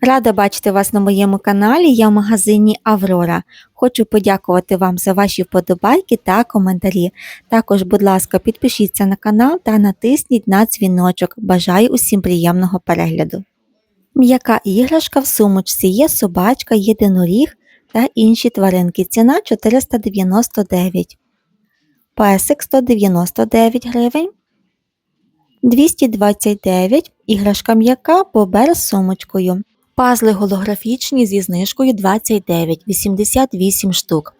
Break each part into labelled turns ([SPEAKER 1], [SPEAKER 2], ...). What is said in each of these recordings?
[SPEAKER 1] Рада бачити вас на моєму каналі. Я в магазині Аврора. Хочу подякувати вам за ваші вподобайки та коментарі. Також, будь ласка, підпишіться на канал та натисніть на дзвіночок. Бажаю усім приємного перегляду. М'яка іграшка в сумочці є собачка, єдиноріг та інші тваринки. Ціна 499. Песик 199 гривень. 229 іграшка м'яка бобер з сумочкою. Пазли голографічні зі знижкою 29,88 штук.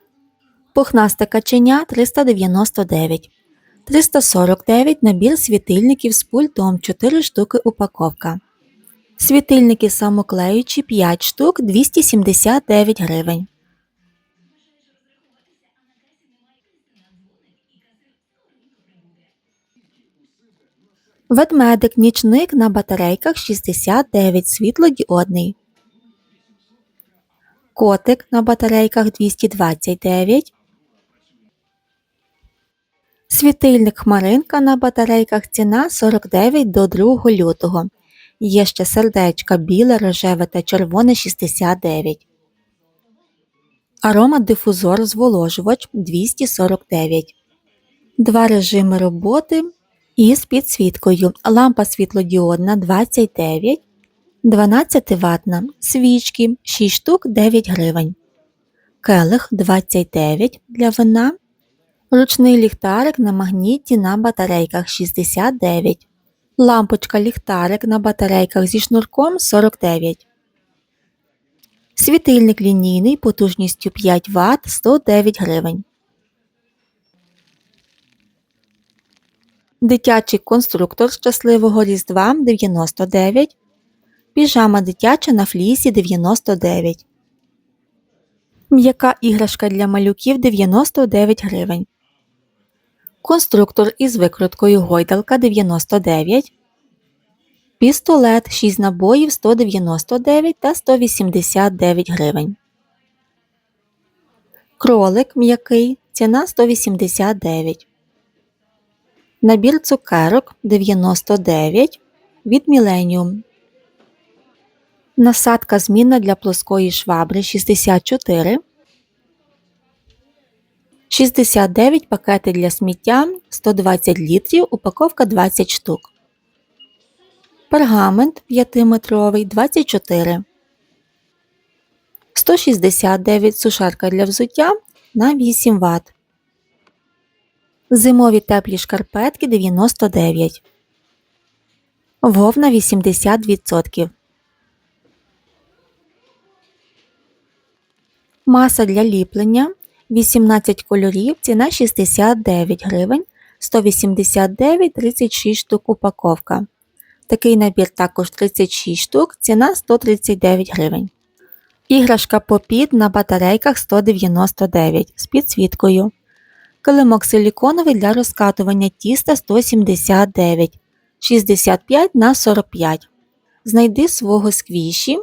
[SPEAKER 1] Пухнасте каченя 399. 349 набір світильників з пультом 4 штуки упаковка. Світильники самоклеючі 5 штук 279 гривень. Ведмедик нічник на батарейках 69 світлодіодний. Котик на батарейках 229. Світильник хмаринка на батарейках ціна 49 до 2 лютого. Є ще сердечка біле, рожеве та червоне 69. Аромадифузор зволожувач 249. Два режими роботи із підсвіткою. Лампа світлодіодна 29, 12 ватна, свічки 6 штук 9 гривень. Келих 29 для вина. Ручний ліхтарик на магніті на батарейках 69. Лампочка ліхтарик на батарейках зі шнурком 49. Світильник лінійний потужністю 5 Вт 109 гривень. Дитячий конструктор щасливого Різдва 99. Піжама дитяча на флісі 99. М'яка іграшка для малюків 99 гривень. Конструктор із викруткою гойдалка 99. Пістолет 6 набоїв 199 та 189 гривень. Кролик м'який. Ціна 189. Набір цукерок 99 від Millennium. Насадка змінна для плоскої швабри 64. 69 пакети для сміття 120 літрів, упаковка 20 штук. Пергамент 5-метровий 24. 169 сушарка для взуття на 8 Вт. Зимові теплі шкарпетки 99. Вовна 80%. Маса для ліплення 18 кольорів, ціна 69 гривень, 189 36 штук упаковка. Такий набір також 36 штук, ціна 139 гривень. Іграшка попід на батарейках 199 з підсвіткою. Килимок силіконовий для розкатування тіста 179 65 на 45. Знайди свого сквіші.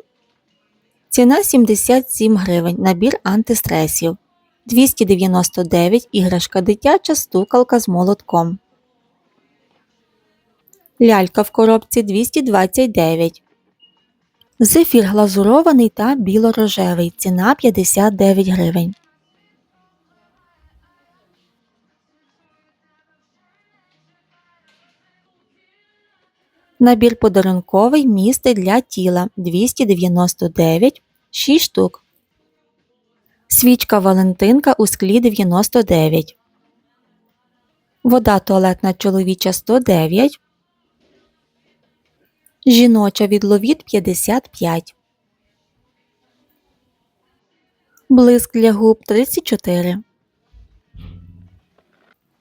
[SPEAKER 1] Ціна 77 гривень. Набір антистресів. 299 іграшка дитяча стукалка з молотком. Лялька в коробці 229. Зефір глазурований та білорожевий. Ціна 59 гривень. Набір подарунковий місти для тіла 299 6 штук. Свічка Валентинка у склі 99. Вода туалетна чоловіча 109. Жіноча від ловіт 55. Блиск для губ 34.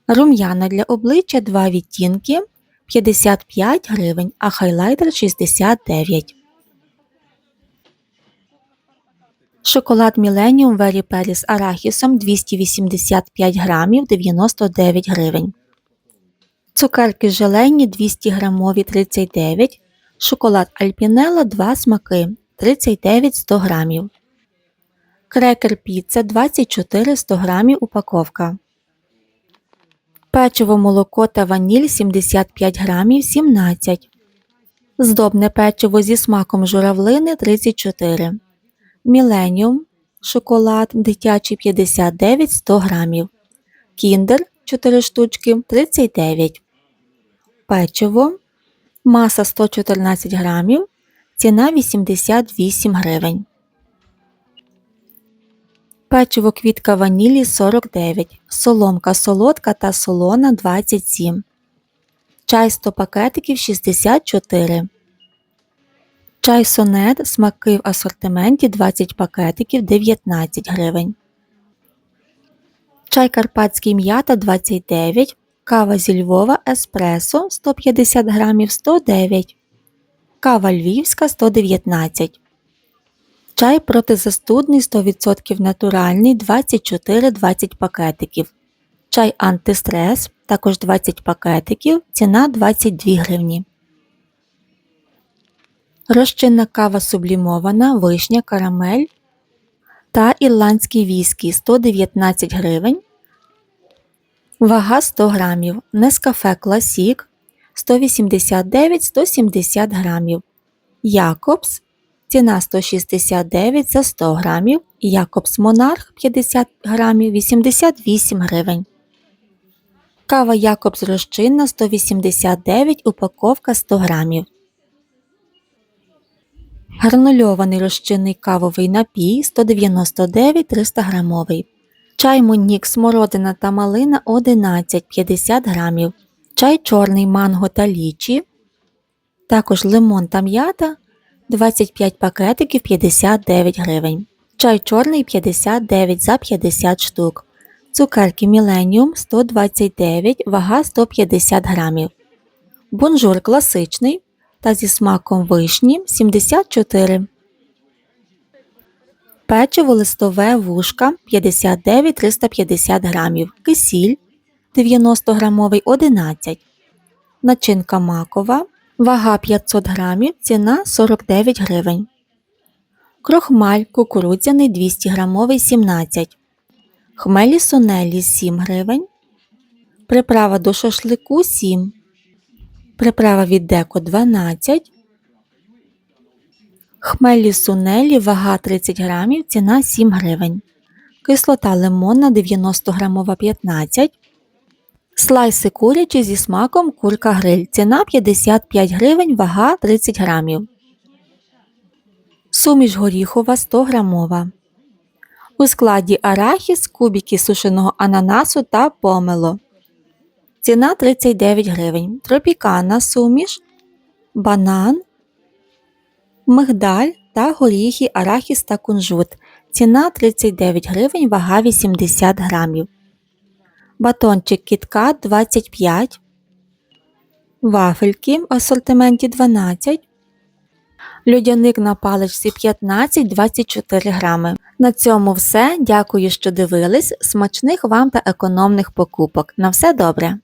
[SPEAKER 1] Рум'яна для обличчя 2 відтінки 55 гривень, а хайлайтер 69. Шоколад Millennium Very Peri з арахісом 285 грамів 99 гривень. Цукерки желейні 200 грамові 39. Шоколад Альпінелла 2 смаки 39 100 грамів. Крекер піца 24 100 грамів упаковка. Печиво молоко та ваніль 75 грамів 17. Здобне печиво зі смаком журавлини 34. Міленіум шоколад дитячий 59 100 грамів. Кіндер 4 штучки 39. Печиво. Маса 114 грамів. Ціна 88 гривень. Печиво квітка ванілі 49. Соломка солодка та солона 27. Чай 100 пакетиків 64. Чай сонет смаки в асортименті 20 пакетиків 19 гривень. Чай карпатський м'ята 29. Кава зі Львова еспресо 150 грамів 109. Кава львівська 119. Чай протизастудний 100% натуральний 24-20 пакетиків. Чай антистрес також 20 пакетиків. Ціна 22 гривні. Розчинна кава сублімована, вишня, карамель та ірландський віскі 119 гривень. Вага 100 грамів. Нескафе Класік 189-170 грамів. Якобс ціна 169 за 100 грамів. Якобс Монарх 50 грамів 88 гривень. Кава Якобс розчинна 189 упаковка 100 грамів. Гранульований розчинний кавовий напій 199 300 грамовий. Чай Монік смородина та малина 11 50 грамів. Чай чорний манго та лічі. Також лимон та м'ята 25 пакетиків 59 гривень. Чай чорний 59 за 50 штук. Цукерки Millennium 129, вага 150 грамів. Бонжур класичний та зі смаком вишні 74. Печиво листове вушка 59 350 грамів. Кисіль 90 грамовий 11. Начинка макова. Вага 500 грамів. Ціна 49 гривень. Крохмаль кукурудзяний 200 грамовий 17. Хмелі сунелі 7 гривень. Приправа до шашлику 7. Приправа від деко 12. Хмелі сунелі, вага 30 грамів, ціна 7 гривень. Кислота лимонна 90 грамова 15. Слайси курячі зі смаком курка гриль. Ціна 55 гривень, вага 30 грамів. Суміш горіхова 100 грамова. У складі арахіс, кубики сушеного ананасу та помело. Ціна 39 гривень. Тропікана суміш, банан, мигдаль та горіхи, арахіс та кунжут. Ціна 39 гривень, вага 80 грамів. Батончик кіткат 25. Вафельки в асортименті 12. Людяник на паличці 15-24 грами. На цьому все. Дякую, що дивились. Смачних вам та економних покупок. На все добре!